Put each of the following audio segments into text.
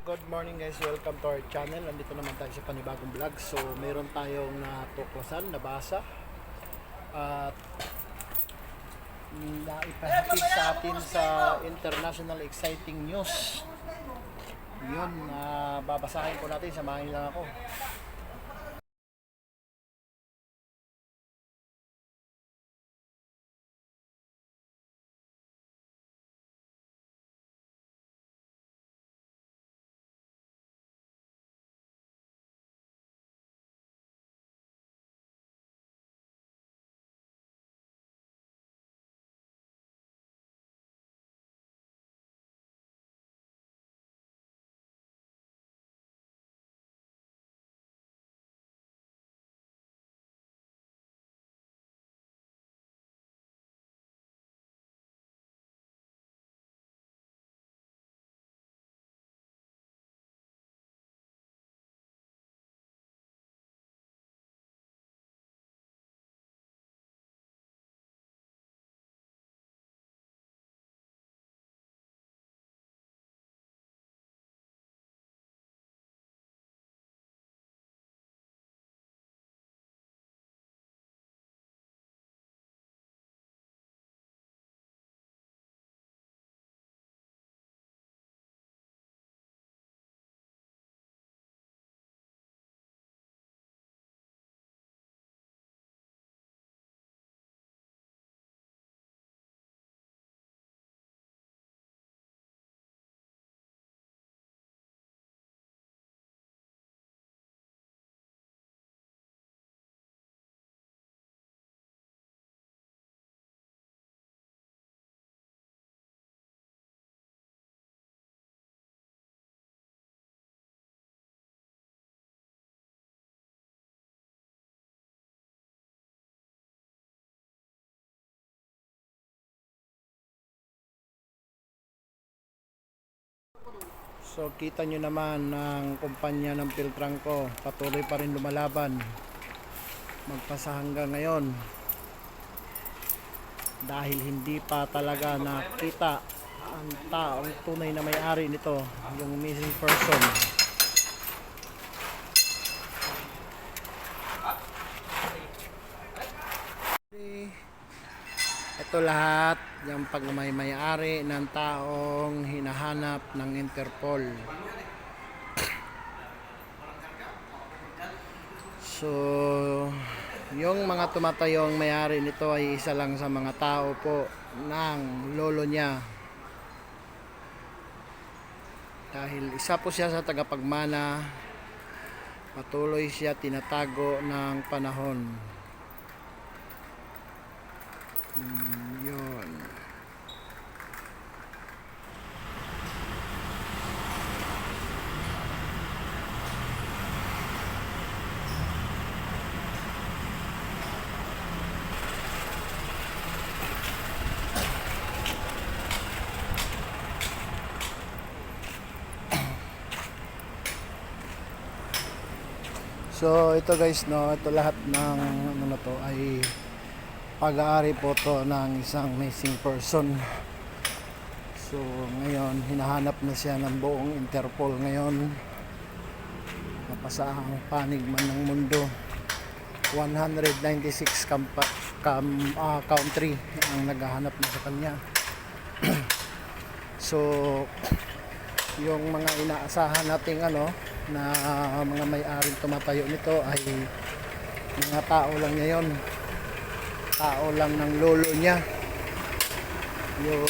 Good morning guys, welcome to our channel. Nandito naman tayo sa panibagong vlog. So, meron tayong natuklasan, nabasa. At naipahatid sa atin sa international exciting news. Yun, uh, babasahin ko natin, samahin lang ako. So kita nyo naman ng kumpanya ng Piltrangco patuloy pa rin lumalaban. Magpasa hanggang ngayon. Dahil hindi pa talaga nakita ang taong tunay na may-ari nito yung missing person ito lahat yung pag may may-ari ng taong hinahanap ng Interpol. So, yung mga tumatayong may-ari nito ay isa lang sa mga tao po ng lolo niya. Dahil isa po siya sa tagapagmana, patuloy siya tinatago ng panahon. Mm, yun. So ito guys no, ito lahat ng ano na to ay pag-aari po to ng isang missing person. So ngayon hinahanap na siya ng buong Interpol ngayon. Napasahang panig man ng mundo. 196 kampa, kam, ah, country ang naghahanap na sa kanya. so yung mga inaasahan nating ano na mga may-aring tumatayo nito ay mga tao lang ngayon tao lang ng lolo niya. Yung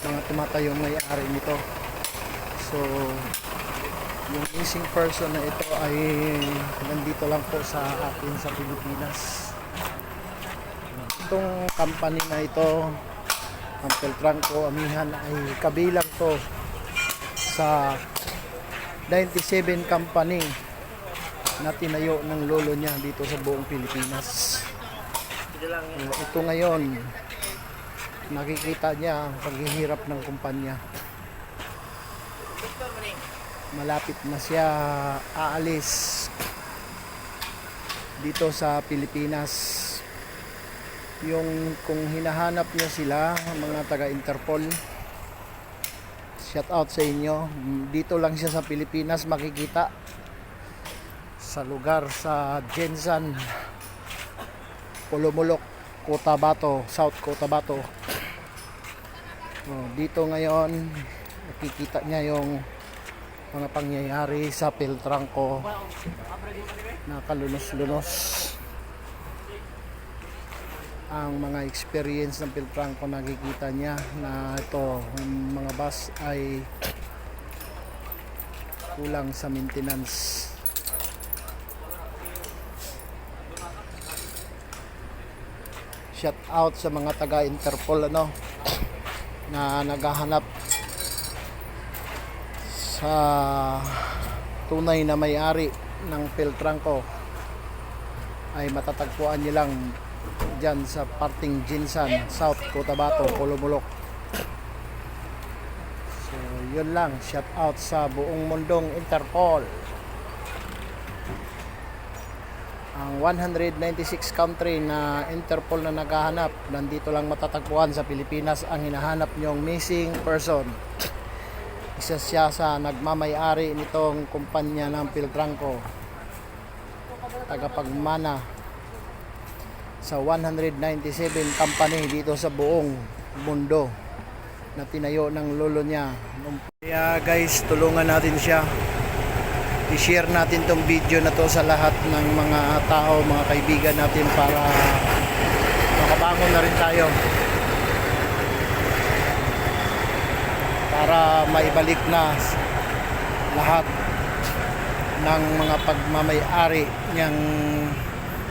mga tumatayong may-ari nito. So yung missing person na ito ay nandito lang po sa atin sa Pilipinas. Itong company na ito ang Peltranco Amihan ay kabilang to sa 97 company na tinayo ng lolo niya dito sa buong Pilipinas. Uh, ito ngayon, nakikita niya ang paghihirap ng kumpanya. Malapit na siya aalis dito sa Pilipinas. Yung kung hinahanap niya sila, mga taga-Interpol, Shout out sa inyo. Mm, Dito lang siya sa Pilipinas makikita. Sa lugar sa Jensan, Pulumulok, Cotabato, South Cotabato. Oh, dito ngayon nakikita niya yung mga pangyayari sa Peltranco na kalunos-lunos ang mga experience ng Peltranco nakikita niya na ito mga bus ay kulang sa maintenance shout out sa mga taga Interpol ano na naghahanap sa tunay na may-ari ng Peltranco ay matatagpuan niyo lang dyan sa parting Jinsan, South Cotabato, Colomolok. So, yun lang. Shout out sa buong mundong Interpol. Ang 196 country na Interpol na naghahanap, nandito lang matatagpuan sa Pilipinas ang hinahanap nyong missing person. Isa siya sa nagmamayari nitong kumpanya ng Piltranco. Tagapagmana sa 197 company dito sa buong mundo na tinayo ng lolo niya. Kaya guys, tulungan natin siya. I-share natin tong video na to sa lahat ng mga tao, mga kaibigan natin para makabangon na rin tayo. Para maibalik na lahat ng mga pagmamayari niyang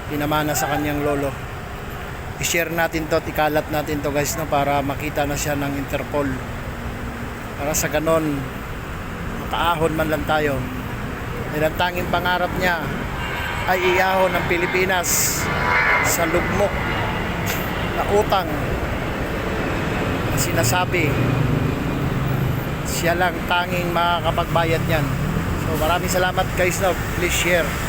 pinamana sa kanyang lolo. I-share natin to, ikalat natin to guys no, para makita na siya ng Interpol. Para sa ganon, makaahon man lang tayo. Dahil ang tanging pangarap niya ay iahon ng Pilipinas sa lugmok na utang na sinasabi siya lang tanging makakapagbayad niyan. So maraming salamat guys no. Please share.